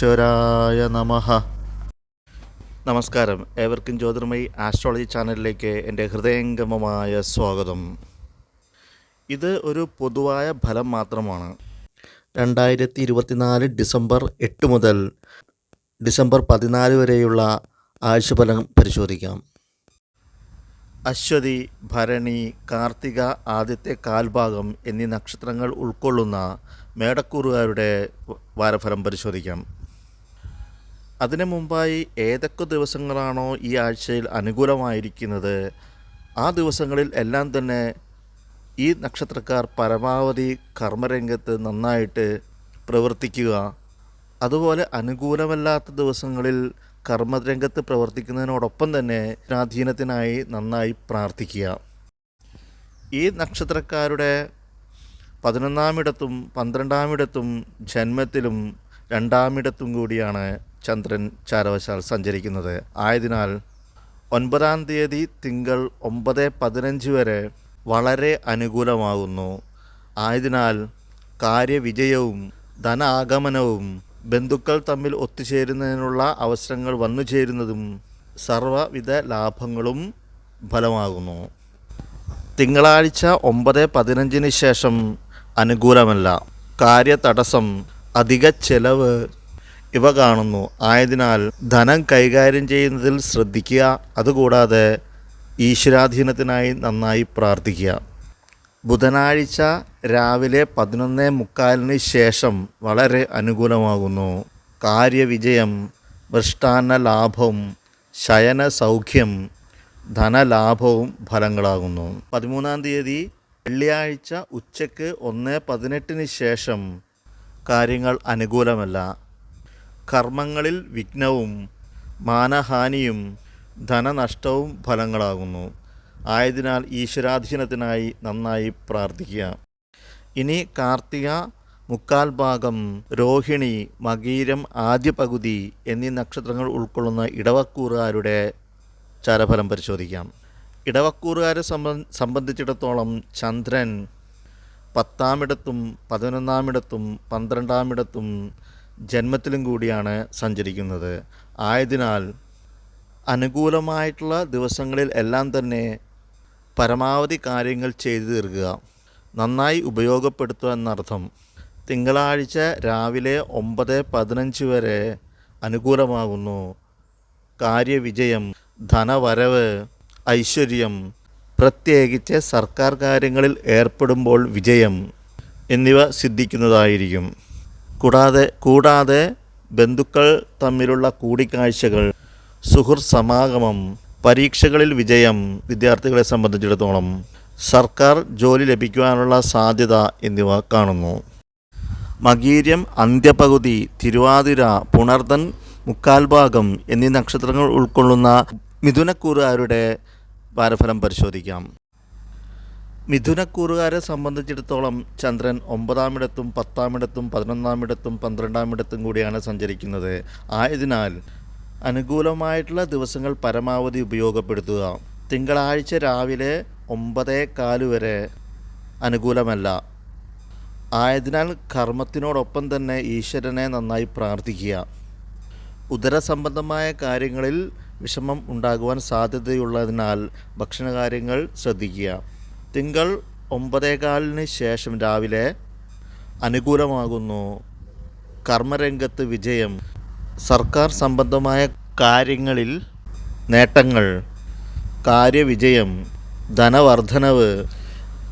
ഈശ്വരായ നമഃ. നമസ്കാരം. ഏവർക്കും ജ്യോതിർമയി ആസ്ട്രോളജി ചാനലിലേക്ക് എന്റെ ഹൃദയംഗമമായ സ്വാഗതം. ഇത് ഒരു പൊതുവായ ഫലം മാത്രമാണ്. രണ്ടായിരത്തി ഇരുപത്തിനാല് ഡിസംബർ എട്ട് മുതൽ ഡിസംബർ പതിനാല് വരെയുള്ള ആഴ്ചഫലം പരിശോധിക്കാം. അശ്വതി ഭരണി കാർത്തിക ആദ്യത്തെ കാൽഭാഗം എന്നീ നക്ഷത്രങ്ങൾ ഉൾക്കൊള്ളുന്ന മേടക്കൂറുകാരുടെ വാരഫലം പരിശോധിക്കാം. അതിനു മുമ്പായി ഏതൊക്കെ ദിവസങ്ങളാണോ ഈ ആഴ്ചയിൽ അനുകൂലമായിരിക്കുന്നത് ആ ദിവസങ്ങളിൽ എല്ലാം തന്നെ ഈ നക്ഷത്രക്കാർ പരമാവധി കർമ്മരംഗത്ത് നന്നായിട്ട് പ്രവർത്തിക്കുക. അതുപോലെ അനുകൂലമല്ലാത്ത ദിവസങ്ങളിൽ കർമ്മരംഗത്ത് പ്രവർത്തിക്കുന്നതിനോടൊപ്പം തന്നെ സ്വാധീനത്തിനായി നന്നായി പ്രാർത്ഥിക്കുക. ഈ നക്ഷത്രക്കാരുടെ പതിനൊന്നാമിടത്തും പന്ത്രണ്ടാമിടത്തും ജന്മത്തിലും രണ്ടാമിടത്തും കൂടിയാണ് ചന്ദ്രൻ ചാരവശാൽ സഞ്ചരിക്കുന്നത്. ആയതിനാൽ ഒൻപതാം തീയതി തിങ്കൾ ഒമ്പത് പതിനഞ്ച് വരെ വളരെ അനുകൂലമാകുന്നു. ആയതിനാൽ കാര്യവിജയവും ധനാഗമനവും ബന്ധുക്കൾ തമ്മിൽ ഒത്തുചേരുന്നതിനുള്ള അവസരങ്ങൾ വന്നു ചേരുന്നതും സർവവിധ ലാഭങ്ങളും ഫലമാകുന്നു. തിങ്കളാഴ്ച ഒമ്പത് പതിനഞ്ചിന് ശേഷം അനുകൂലമല്ല. കാര്യതടസ്സം അധിക ചെലവ് ഇവ കാണുന്നു. ആയതിനാൽ ധനം കൈകാര്യം ചെയ്യുന്നതിൽ ശ്രദ്ധിക്കുക അതുകൂടാതെ ഈശ്വരാധീനത്തിനായി നന്നായി പ്രാർത്ഥിക്കുക. ബുധനാഴ്ച രാവിലെ പതിനൊന്ന് മുക്കാലിന് ശേഷം വളരെ അനുകൂലമാകുന്നു. കാര്യവിജയം വൃഷ്ടാന്ന ലാഭം ശയന സൗഖ്യം ധനലാഭവും ഫലങ്ങളാകുന്നു. പതിമൂന്നാം തീയതി വെള്ളിയാഴ്ച ഉച്ചയ്ക്ക് ഒന്ന് പതിനെട്ടിന് ശേഷം കാര്യങ്ങൾ അനുകൂലമല്ല. കർമ്മങ്ങളിൽ വിഘ്നവും മാനഹാനിയും ധനനഷ്ടവും ഫലങ്ങളാകുന്നു. ആയതിനാൽ ഈശ്വരാധീനത്തിനായി നന്നായി പ്രാർത്ഥിക്കുക. ഇനി കാർത്തിക മുക്കാൽ ഭാഗം രോഹിണി മകീരം ആദ്യ പകുതി എന്നീ നക്ഷത്രങ്ങൾ ഉൾക്കൊള്ളുന്ന ഇടവക്കൂറുകാരുടെ ചാരഫലം പരിശോധിക്കാം. ഇടവക്കൂറുകാരെ സംബ സംബന്ധിച്ചിടത്തോളം ചന്ദ്രൻ പത്താമിടത്തും പതിനൊന്നാമിടത്തും പന്ത്രണ്ടാമിടത്തും ജന്മത്തിലും കൂടിയാണ് സഞ്ചരിക്കുന്നത്. ആയതിനാൽ അനുകൂലമായിട്ടുള്ള ദിവസങ്ങളിൽ എല്ലാം തന്നെ പരമാവധി കാര്യങ്ങൾ ചെയ്തു തീർക്കുക. നന്നായി ഉപയോഗപ്പെടുത്തുക എന്നർത്ഥം തിങ്കളാഴ്ച രാവിലെ ഒമ്പത് പതിനഞ്ച് വരെ അനുകൂലമാകുന്നു. കാര്യവിജയം ധനവരവ് ഐശ്വര്യം പ്രത്യേകിച്ച് സർക്കാർ കാര്യങ്ങളിൽ ഏർപ്പെടുമ്പോൾ വിജയം എന്നിവ സിദ്ധിക്കുന്നതായിരിക്കും. കൂടാതെ കൂടാതെ ബന്ധുക്കൾ തമ്മിലുള്ള കൂടിക്കാഴ്ചകൾ സുഹർ സമാഗമം പരീക്ഷകളിൽ വിജയം വിദ്യാർത്ഥികളെ സംബന്ധിച്ചിടത്തോളം സർക്കാർ ജോലി ലഭിക്കുവാനുള്ള സാധ്യത എന്നിവ കാണുന്നു. മകീര്യം അന്ത്യപകുതി തിരുവാതിര പുണർദൻ മുക്കാൽഭാഗം എന്നീ നക്ഷത്രങ്ങൾ ഉൾക്കൊള്ളുന്ന മിഥുനക്കൂറുകാരുടെ വാരഫലം പരിശോധിക്കാം. മിഥുനക്കൂറുകാരെ സംബന്ധിച്ചിടത്തോളം ചന്ദ്രൻ ഒമ്പതാമിടത്തും പത്താമിടത്തും പതിനൊന്നാമിടത്തും പന്ത്രണ്ടാമിടത്തും കൂടിയാണ് സഞ്ചരിക്കുന്നത്. ആയതിനാൽ അനുകൂലമായിട്ടുള്ള ദിവസങ്ങൾ പരമാവധി ഉപയോഗപ്പെടുത്തുക. തിങ്കളാഴ്ച രാവിലെ ഒമ്പതേ കാൽ വരെ അനുകൂലമല്ല. ആയതിനാൽ കർമ്മത്തിനോടൊപ്പം തന്നെ ഈശ്വരനെ നന്നായി പ്രാർത്ഥിക്കുക. ഉദരസംബന്ധമായ കാര്യങ്ങളിൽ വിഷമം ഉണ്ടാകുവാൻ സാധ്യതയുള്ളതിനാൽ ഭക്ഷണകാര്യങ്ങൾ ശ്രദ്ധിക്കുക. തിങ്കൾ ഒമ്പതേകാലിന് ശേഷം രാവിലെ അനുകൂലമാകുന്നു. കർമ്മരംഗത്ത് വിജയം. സർക്കാർ സംബന്ധമായ കാര്യങ്ങളിൽ നേട്ടങ്ങൾ. കാര്യവിജയം. ധനവർദ്ധനവ്.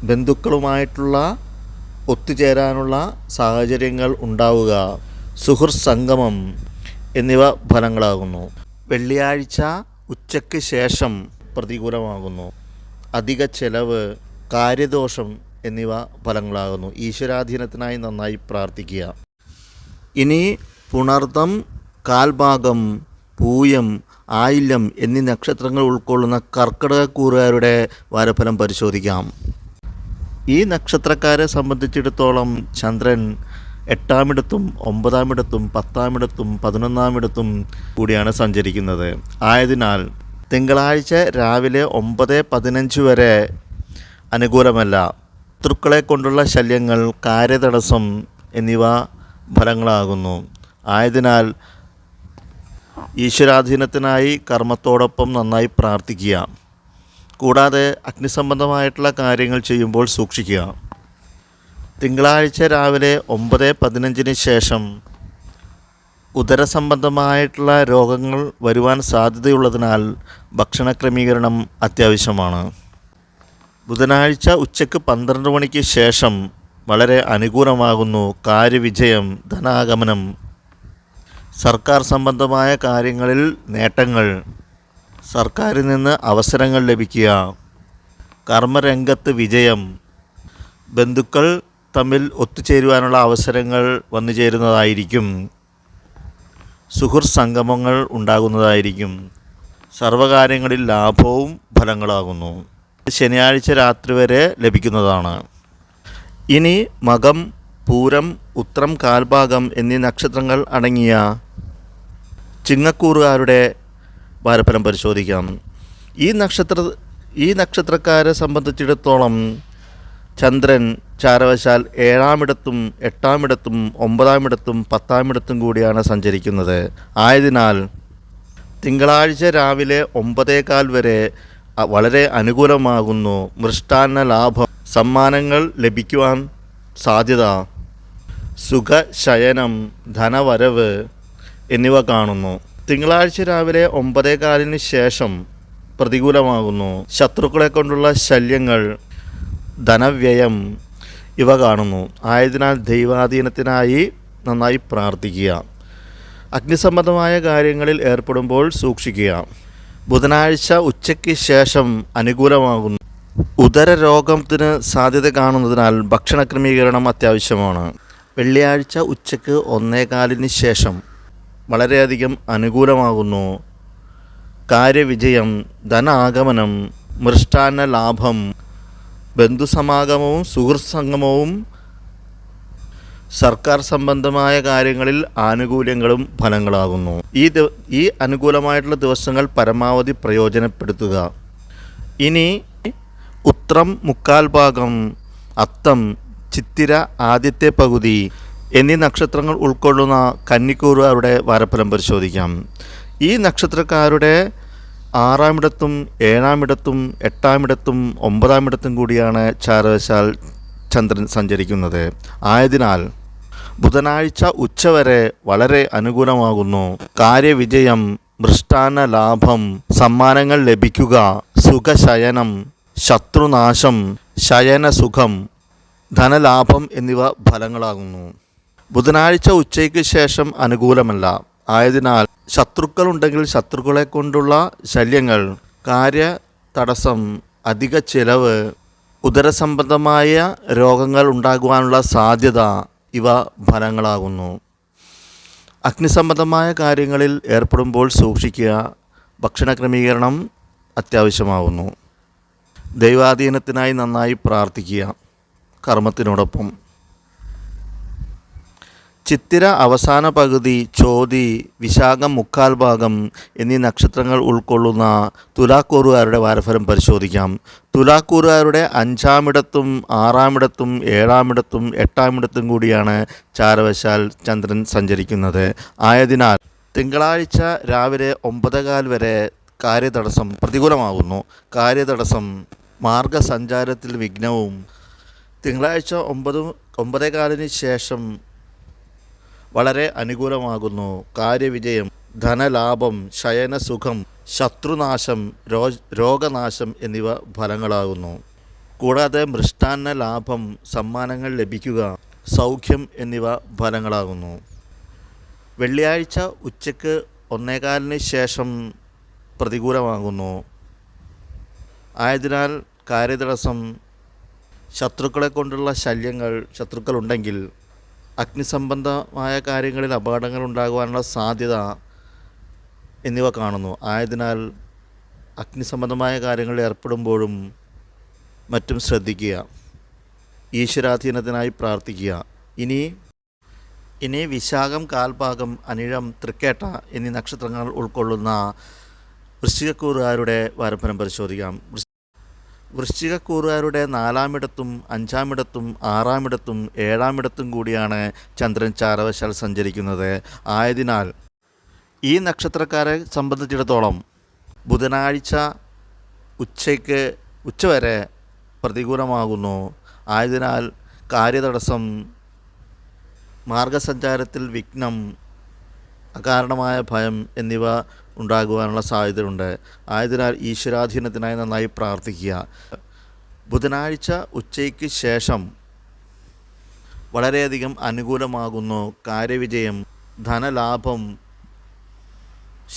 ബന്ധുക്കളുമായിട്ടുള്ള ഒത്തുചേരാനുള്ള സാഹചര്യങ്ങൾ ഉണ്ടാവുക. സുഹൃത് സംഗമം എന്നിവ ഫലങ്ങളാകുന്നു. വെള്ളിയാഴ്ച ഉച്ചയ്ക്ക് ശേഷം പ്രതികൂലമാകുന്നു. അധിക ചെലവ് കാര്യദോഷം എന്നിവ ഫലങ്ങളാകുന്നു. ഈശ്വരാധീനത്തിനായി നന്നായി പ്രാർത്ഥിക്കുക. ഇനി പുണർത്തം കാൽഭാഗം പൂയം ആയില്യം എന്നീ നക്ഷത്രങ്ങൾ ഉൾക്കൊള്ളുന്ന കർക്കിടകക്കൂറുകാരുടെ വാരഫലം പരിശോധിക്കാം. ഈ നക്ഷത്രക്കാരെ സംബന്ധിച്ചിടത്തോളം ചന്ദ്രൻ എട്ടാമിടത്തും ഒമ്പതാമിടത്തും പത്താമിടത്തും പതിനൊന്നാമിടത്തും കൂടിയാണ് സഞ്ചരിക്കുന്നത്. ആയതിനാൽ തിങ്കളാഴ്ച രാവിലെ ഒമ്പത് പതിനഞ്ച് വരെ അനുകൂലമല്ല. ശത്രുക്കളെ കൊണ്ടുള്ള ശല്യങ്ങൾ കാര്യതടസ്സം എന്നിവ ഫലങ്ങളാകുന്നു. ആയതിനാൽ ഈശ്വരാധീനത്തിനായി കർമ്മത്തോടൊപ്പം നന്നായി പ്രാർത്ഥിക്കുക. കൂടാതെ അഗ്നിസംബന്ധമായിട്ടുള്ള കാര്യങ്ങൾ ചെയ്യുമ്പോൾ സൂക്ഷിക്കുക. തിങ്കളാഴ്ച രാവിലെ ഒമ്പത് പതിനഞ്ചിന് ശേഷം ഉദരസംബന്ധമായിട്ടുള്ള രോഗങ്ങൾ വരുവാൻ സാധ്യതയുള്ളതിനാൽ ഭക്ഷണ ക്രമീകരണം അത്യാവശ്യമാണ്. ബുധനാഴ്ച ഉച്ചയ്ക്ക് പന്ത്രണ്ട് മണിക്ക് ശേഷം വളരെ അനുകൂലമാകുന്നു കാര്യവിജയം ധനാഗമനം. സർക്കാർ സംബന്ധമായ കാര്യങ്ങളിൽ നേട്ടങ്ങൾ. സർക്കാരിൽ നിന്ന് അവസരങ്ങൾ ലഭിക്കുക. കർമ്മരംഗത്ത് വിജയം. ബന്ധുക്കൾ തമ്മിൽ ഒത്തുചേരുവാനുള്ള അവസരങ്ങൾ വന്നു ചേരുന്നതായിരിക്കും. സുഹൃത്ത് സംഗമങ്ങൾ ഉണ്ടാകുന്നതായിരിക്കും. സർവകാര്യങ്ങളിൽ ലാഭവും ഫലങ്ങളാകുന്നു. ശനിയാഴ്ച രാത്രി വരെ ലഭിക്കുന്നതാണ്. ഇനി മകം പൂരം ഉത്രം കാൽഭാഗം എന്നീ നക്ഷത്രങ്ങൾ അടങ്ങിയ ചിങ്ങക്കൂറുകാരുടെ വാരഫലം പരിശോധിക്കാം. ഈ നക്ഷത്ര ഈ നക്ഷത്രക്കാരെ സംബന്ധിച്ചിടത്തോളം ചന്ദ്രൻ ചാരവശാൽ ഏഴാമിടത്തും എട്ടാമിടത്തും ഒമ്പതാമിടത്തും പത്താമിടത്തും കൂടിയാണ് സഞ്ചരിക്കുന്നത്. ആയതിനാൽ തിങ്കളാഴ്ച രാവിലെ ഒമ്പതേകാൽ വരെ വളരെ അനുകൂലമാകുന്നു. മൃഷ്ടാന്ന ലാഭം സമ്മാനങ്ങൾ ലഭിക്കുവാൻ സാധ്യത സുഖശയനം ധനവരവ് എന്നിവ കാണുന്നു. തിങ്കളാഴ്ച രാവിലെ ഒമ്പതേകാലിന് ശേഷം പ്രതികൂലമാകുന്നു. ശത്രുക്കളെ കൊണ്ടുള്ള ശല്യങ്ങൾ ധനവ്യയം ഇവ കാണുന്നു. ആയതിനാൽ ദൈവാധീനത്തിനായി നന്നായി പ്രാർത്ഥിക്കുക. അഗ്നിസംബന്ധമായ കാര്യങ്ങളിൽ ഏർപ്പെടുമ്പോൾ സൂക്ഷിക്കുക. ബുധനാഴ്ച ഉച്ചയ്ക്ക് ശേഷം അനുകൂലമാകുന്നു. ഉദര രോഗത്തിന് സാധ്യത കാണുന്നതിനാൽ ഭക്ഷണ ക്രമീകരണം അത്യാവശ്യമാണ്. വെള്ളിയാഴ്ച ഉച്ചയ്ക്ക് ഒന്നേകാലിന് ശേഷം വളരെയധികം അനുകൂലമാകുന്നു. കാര്യവിജയം ധനാഗമനം മൃഷ്ടാന്ന ലാഭം ബന്ധുസമാഗമവും സുഹൃത്ത് സംഗമവും സർക്കാർ സംബന്ധമായ കാര്യങ്ങളിൽ ആനുകൂല്യങ്ങളും ഫലങ്ങളാകുന്നു. ഈ ഈ അനുകൂലമായിട്ടുള്ള ദിവസങ്ങൾ പരമാവധി പ്രയോജനപ്പെടുത്തുക. ഇനി ഉത്രം മുക്കാൽ ഭാഗം അത്തം ചിത്തിര ആദ്യത്തെ പകുതി എന്നീ നക്ഷത്രങ്ങൾ ഉൾക്കൊള്ളുന്ന കന്നിക്കൂറുകാരുടെ വാരഫലം പരിശോധിക്കാം. ഈ നക്ഷത്രക്കാരുടെ ആറാമിടത്തും ഏഴാമിടത്തും എട്ടാമിടത്തും ഒമ്പതാമിടത്തും കൂടിയാണ് ചാരവശാൽ ചന്ദ്രൻ സഞ്ചരിക്കുന്നത്. ആയതിനാൽ ബുധനാഴ്ച ഉച്ചവരെ വളരെ അനുകൂലമാകുന്നു. കാര്യവിജയം മൃഷ്ടാന ലാഭം സമ്മാനങ്ങൾ ലഭിക്കുക സുഖശയനം ശത്രുനാശം ശയനസുഖം ധനലാഭം എന്നിവ ഫലങ്ങളാകുന്നു. ബുധനാഴ്ച ഉച്ചയ്ക്ക് ശേഷം അനുകൂലമല്ല. ആയതിനാൽ ശത്രുക്കളുണ്ടെങ്കിൽ ശത്രുക്കളെ കൊണ്ടുള്ള ശല്യങ്ങൾ കാര്യ തടസ്സം അധിക ചെലവ് ഉദരസംബന്ധമായ രോഗങ്ങൾ ഉണ്ടാകുവാനുള്ള സാധ്യത ഇവ ഫലങ്ങളാകുന്നു. അഗ്നിസംബന്ധമായ കാര്യങ്ങളിൽ ഏർപ്പെടുമ്പോൾ സൂക്ഷിക്കുക. ഭക്ഷണ ക്രമീകരണം അത്യാവശ്യമാകുന്നു ദൈവാധീനത്തിനായി നന്നായി പ്രാർത്ഥിക്കുക. കർമ്മത്തിനോടൊപ്പം. ചിത്തിര അവസാന പകുതി ചോതി വിശാഖം മുക്കാൽ ഭാഗം എന്നീ നക്ഷത്രങ്ങൾ ഉൾക്കൊള്ളുന്ന തുലാക്കൂറുകാരുടെ വാരഫലം പരിശോധിക്കാം. തുലാക്കൂറുകാരുടെ അഞ്ചാമിടത്തും ആറാമിടത്തും ഏഴാമിടത്തും എട്ടാമിടത്തും കൂടിയാണ് ചാരവശാൽ ചന്ദ്രൻ സഞ്ചരിക്കുന്നത്. ആയതിനാൽ തിങ്കളാഴ്ച രാവിലെ ഒമ്പതേകാൽ വരെ കാര്യതടസ്സം പ്രതികൂലമാകുന്നു. കാര്യതടസ്സം മാർഗസഞ്ചാരത്തിൽ വിഘ്നവും തിങ്കളാഴ്ച ഒമ്പത് ഒമ്പതേകാലിന് ശേഷം വളരെ അനുകൂലമാകുന്നു. കാര്യവിജയം ധനലാഭം ശയനസുഖം ശത്രുനാശം രോ രോഗനാശം എന്നിവ ഫലങ്ങളാകുന്നു. കൂടാതെ മൃഷ്ടാന്ന ലാഭം സമ്മാനങ്ങൾ ലഭിക്കുക സൗഖ്യം എന്നിവ ഫലങ്ങളാകുന്നു. വെള്ളിയാഴ്ച ഉച്ചയ്ക്ക് ഒന്നേകാലിന് ശേഷം പ്രതികൂലമാകുന്നു. ആയതിനാൽ കാര്യതടസ്സം ശത്രുക്കളെ കൊണ്ടുള്ള ശല്യങ്ങൾ ശത്രുക്കളുണ്ടെങ്കിൽ അഗ്നിസംബന്ധമായ കാര്യങ്ങളിൽ അപകടങ്ങൾ ഉണ്ടാകുവാനുള്ള സാധ്യത എന്നിവ കാണുന്നു. ആയതിനാൽ അഗ്നിസംബന്ധമായ കാര്യങ്ങളിൽ ഏർപ്പെടുമ്പോഴും മറ്റും ശ്രദ്ധിക്കുക. ഈശ്വരാധീനത്തിനായി പ്രാർത്ഥിക്കുക. ഇനി ഇനി വിശാഖം കാൽഭാഗം അനിഴം തൃക്കേട്ട എന്നീ നക്ഷത്രങ്ങൾ ഉൾക്കൊള്ളുന്ന വൃശ്ചികക്കൂറുകാരുടെ വാരഫലം പരിശോധിക്കാം. വൃശ്ചികക്കൂറുകാരുടെ നാലാമിടത്തും അഞ്ചാമിടത്തും ആറാമിടത്തും ഏഴാമിടത്തും കൂടിയാണ് ചന്ദ്രൻ ചാരവശാൽ സഞ്ചരിക്കുന്നത്. ആയതിനാൽ ഈ നക്ഷത്രക്കാരെ സംബന്ധിച്ചിടത്തോളം ബുധനാഴ്ച ഉച്ചയ്ക്ക് ഉച്ചവരെ പ്രതികൂലമാകുന്നു. ആയതിനാൽ കാര്യതടസ്സം മാർഗസഞ്ചാരത്തിൽ വിഘ്നം അകാരണമായ ഭയം എന്നിവ ഉണ്ടാകുവാനുള്ള സാധ്യതയുണ്ട്. ആയതിനാൽ ഈശ്വരാധീനത്തിനായി നന്നായി പ്രാർത്ഥിക്കുക. ബുധനാഴ്ച ഉച്ചയ്ക്ക് ശേഷം വളരെയധികം അനുകൂലമാകുന്നു. കാര്യവിജയം ധനലാഭം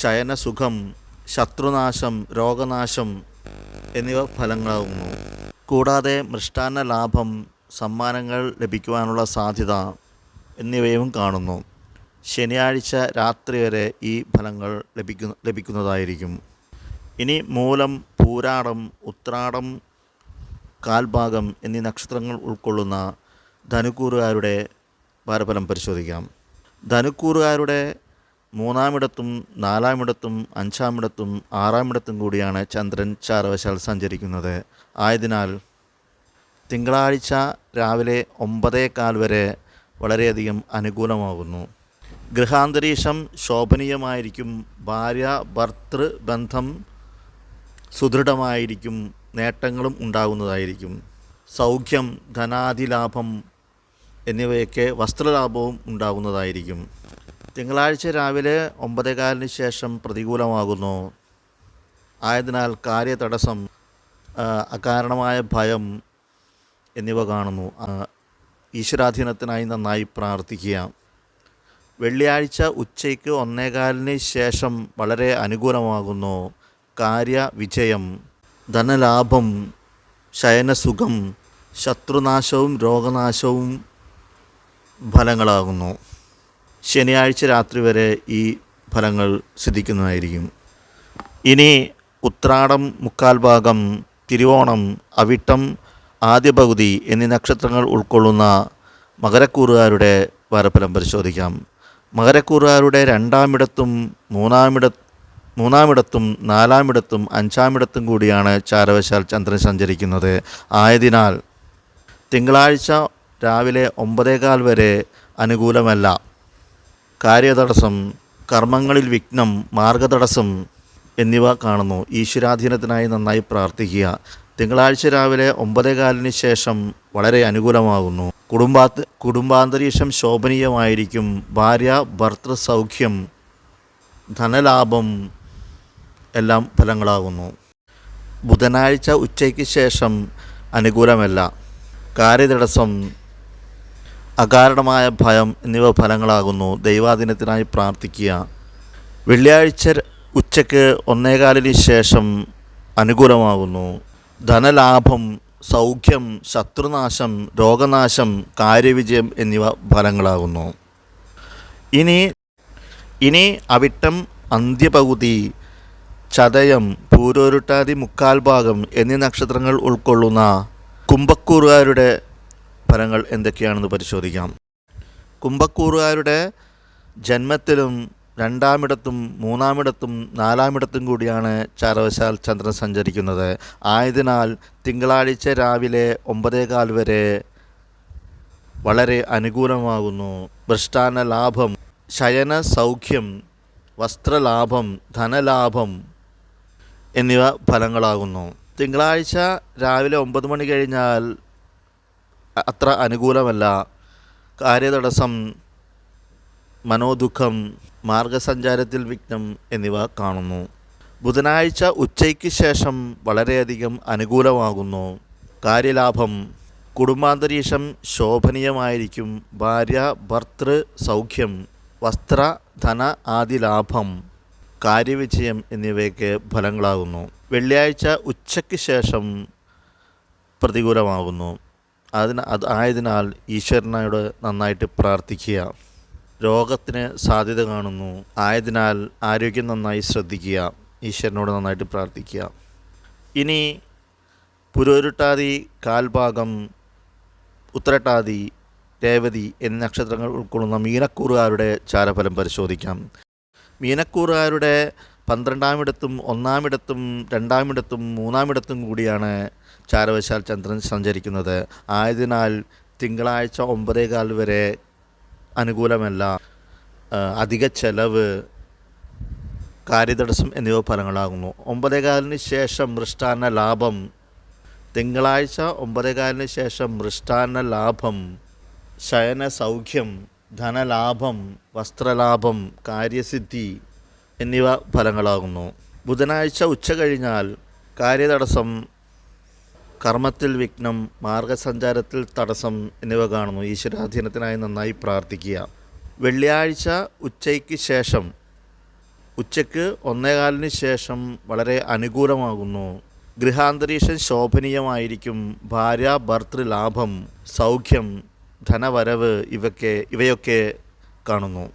ശയനസുഖം ശത്രുനാശം രോഗനാശം എന്നിവ ഫലങ്ങളാകുന്നു. കൂടാതെ മൃഷ്ടാന്ന ലാഭം സമ്മാനങ്ങൾ ലഭിക്കുവാനുള്ള സാധ്യത എന്നിവയും കാണുന്നു. ശനിയാഴ്ച രാത്രി വരെ ഈ ഫലങ്ങൾ ലഭിക്കുന്ന ലഭിക്കുന്നതായിരിക്കും. ഇനി മൂലം പൂരാടം ഉത്രാടം കാൽഭാഗം എന്നീ നക്ഷത്രങ്ങൾ ഉൾക്കൊള്ളുന്ന ധനുക്കൂറുകാരുടെ വാരഫലം പരിശോധിക്കാം. ധനുക്കൂറുകാരുടെ മൂന്നാമിടത്തും നാലാമിടത്തും അഞ്ചാമിടത്തും ആറാമിടത്തും കൂടിയാണ് ചന്ദ്രൻ ചാരവശാൽ സഞ്ചരിക്കുന്നത്. ആയതിനാൽ തിങ്കളാഴ്ച രാവിലെ ഒമ്പതേകാൽ വരെ വളരെയധികം അനുകൂലമാകുന്നു ഗൃഹാന്തരീക്ഷം ശോഭനീയമായിരിക്കും. ഭാര്യ ഭർത്തൃ ബന്ധം സുദൃഢമായിരിക്കും. നേട്ടങ്ങളും ഉണ്ടാകുന്നതായിരിക്കും. സൗഖ്യം ധനാതിലാഭം എന്നിവയൊക്കെ വസ്ത്രലാഭവും ഉണ്ടാകുന്നതായിരിക്കും. തിങ്കളാഴ്ച രാവിലെ ഒമ്പതേകാലിന് ശേഷം പ്രതികൂലമാകുന്നു. ആയതിനാൽ കാര്യതടസ്സം അകാരണമായ ഭയം എന്നിവ കാണുന്നു. ഈശ്വരാധീനത്തിനായി നന്നായി പ്രാർത്ഥിക്കുക. വെള്ളിയാഴ്ച ഉച്ചയ്ക്ക് ഒന്നേകാലിന് ശേഷം വളരെ അനുകൂലമാകുന്നു. കാര്യവിജയം. ധനലാഭം ശയനസുഖം ശത്രുനാശവും രോഗനാശവും ഫലങ്ങളാകുന്നു. ശനിയാഴ്ച രാത്രി വരെ ഈ ഫലങ്ങൾ സിദ്ധിക്കുന്നതായിരിക്കും. ഇനി ഉത്രാടം മുക്കാൽ ഭാഗം തിരുവോണം അവിട്ടം ആദ്യ പകുതി എന്നീ നക്ഷത്രങ്ങൾ ഉൾക്കൊള്ളുന്ന മകരക്കൂറുകാരുടെ വാരഫലം പരിശോധിക്കാം. മകരക്കൂറുകാരുടെ രണ്ടാമിടത്തും മൂന്നാമിട മൂന്നാമിടത്തും നാലാമിടത്തും അഞ്ചാമിടത്തും കൂടിയാണ് ചാരവശാൽ ചന്ദ്രൻ സഞ്ചരിക്കുന്നത്. ആയതിനാൽ തിങ്കളാഴ്ച രാവിലെ ഒമ്പതേകാൽ വരെ അനുകൂലമല്ല. കാര്യതടസ്സം കർമ്മങ്ങളിൽ വിഘ്നം മാർഗതടസ്സം എന്നിവ കാണുന്നു. ഈശ്വരാധീനത്തിനായി നന്നായി പ്രാർത്ഥിക്കുക. തിങ്കളാഴ്ച രാവിലെ ഒമ്പതേകാലിന് ശേഷം വളരെ അനുകൂലമാകുന്നു. കുടുംബാ കുടുംബാന്തരീക്ഷം ശോഭനീയമായിരിക്കും. ഭാര്യ ഭർത്തൃ സൗഖ്യം ധനലാഭം എല്ലാം ഫലങ്ങളാകുന്നു. ബുധനാഴ്ച ഉച്ചയ്ക്ക് ശേഷം അനുകൂലമല്ല. കാര്യതടസ്സം അകാരണമായ ഭയം എന്നിവ ഫലങ്ങളാകുന്നു. ദൈവാധീനത്തിനായി പ്രാർത്ഥിക്കുക. വെള്ളിയാഴ്ച ഉച്ചയ്ക്ക് ഒന്നേകാലിന് ശേഷം അനുകൂലമാകുന്നു. ധനലാഭം സൗഖ്യം ശത്രുനാശം രോഗനാശം കാര്യവിജയം എന്നിവ ഫലങ്ങളാകുന്നു. ഇനി ഇനി അവിട്ടം അന്ത്യപകുതി ചതയം പൂരോരുട്ടാതി മുക്കാൽ ഭാഗം എന്നീ നക്ഷത്രങ്ങൾ ഉൾക്കൊള്ളുന്ന കുംഭക്കൂറുകാരുടെ ഫലങ്ങൾ എന്തൊക്കെയാണെന്ന് പരിശോധിക്കാം. കുംഭക്കൂറുകാരുടെ ജന്മത്തിലും രണ്ടാമിടത്തും മൂന്നാമിടത്തും നാലാമിടത്തും കൂടിയാണ് ചാരവശാൽ ചന്ദ്രൻ സഞ്ചരിക്കുന്നത്. ആയതിനാൽ തിങ്കളാഴ്ച രാവിലെ ഒമ്പതേകാൽ വരെ വളരെ അനുകൂലമാകുന്നു. വൃഷ്ടാന ലാഭം ശയന സൗഖ്യം വസ്ത്രലാഭം ധനലാഭം എന്നിവ ഫലങ്ങളാകുന്നു. തിങ്കളാഴ്ച രാവിലെ ഒമ്പത് മണി കഴിഞ്ഞാൽ അത്ര അനുകൂലമല്ല. കാര്യതടസ്സം മനോദുഃഖം മാർഗസഞ്ചാരത്തിൽ വിഘ്നം എന്നിവ കാണുന്നു. ബുധനാഴ്ച ഉച്ചയ്ക്ക് ശേഷം വളരെയധികം അനുകൂലമാകുന്നു. കാര്യലാഭം കുടുംബാന്തരീക്ഷം ശോഭനീയമായിരിക്കും. ഭാര്യ ഭർത്തൃ സൗഖ്യം വസ്ത്ര ധന ആദി ലാഭം കാര്യവിജയം എന്നിവയ്ക്ക് ഫലങ്ങളാകുന്നു. വെള്ളിയാഴ്ച ഉച്ചയ്ക്ക് ശേഷം പ്രതികൂലമാകുന്നു. അതിന് അത് ആയതിനാൽ ഈശ്വരനോട് നന്നായിട്ട് പ്രാർത്ഥിക്കുക. രോഗത്തിന് സാധ്യത കാണുന്നു. ആയതിനാൽ ആരോഗ്യം നന്നായി ശ്രദ്ധിക്കുക. ഈശ്വരനോട് നന്നായിട്ട് പ്രാർത്ഥിക്കുക. ഇനി പുരോരുട്ടാതി കാൽഭാഗം ഉത്തരട്ടാതി രേവതി എന്നീ നക്ഷത്രങ്ങൾ ഉൾക്കൊള്ളുന്ന മീനക്കൂറുകാരുടെ ചാരഫലം പരിശോധിക്കാം. മീനക്കൂറുകാരുടെ പന്ത്രണ്ടാമിടത്തും ഒന്നാമിടത്തും രണ്ടാമിടത്തും മൂന്നാമിടത്തും കൂടിയാണ് ചാരവശാൽ ചന്ദ്രൻ സഞ്ചരിക്കുന്നത്. ആയതിനാൽ തിങ്കളാഴ്ച ഒമ്പതേകാൽ വരെ അനുകൂലമല്ല. അധിക ചെലവ് കാര്യതടസ്സം എന്നിവ ഫലങ്ങളാകുന്നു. ഒമ്പതേകാലിന് ശേഷം മൃഷ്ടാന്ന ലാഭം. തിങ്കളാഴ്ച ഒമ്പതേകാലിന് ശേഷം മൃഷ്ടാന്ന ലാഭം. ശയന സൗഖ്യം ധനലാഭം വസ്ത്രലാഭം കാര്യസിദ്ധി എന്നിവ ഫലങ്ങളാകുന്നു. ബുധനാഴ്ച ഉച്ച കഴിഞ്ഞാൽ കാര്യതടസ്സം കർമ്മത്തിൽ വിഘ്നം മാർഗസഞ്ചാരത്തിൽ തടസ്സം എന്നിവ കാണുന്നു. ഈശ്വരാധീനത്തിനായി നന്നായി പ്രാർത്ഥിക്കുക. വെള്ളിയാഴ്ച ഉച്ചയ്ക്ക് ശേഷം ഉച്ചയ്ക്ക് ഒന്നേകാലിന് ശേഷം വളരെ അനുകൂലമാകുന്നു. ഗൃഹാന്തരീക്ഷം ശോഭനീയമായിരിക്കും. ഭാര്യ ഭർത്തൃ ലാഭം സൗഖ്യം ധനവരവ് ഇവയ്ക്ക് ഇവയൊക്കെ കാണുന്നു.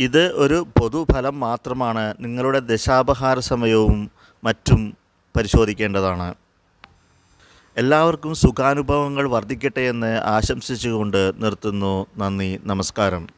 ഇത് ഒരു പൊതുഫലം മാത്രമാണ്. നിങ്ങളുടെ ദശാപഹാര സമയവും മറ്റും പരിശോധിക്കേണ്ടതാണ്. എല്ലാവർക്കും സുഖാനുഭവങ്ങൾ വർദ്ധിക്കട്ടെ എന്ന് ആശംസിച്ചുകൊണ്ട് നിർത്തുന്നു. നന്ദി നമസ്കാരം.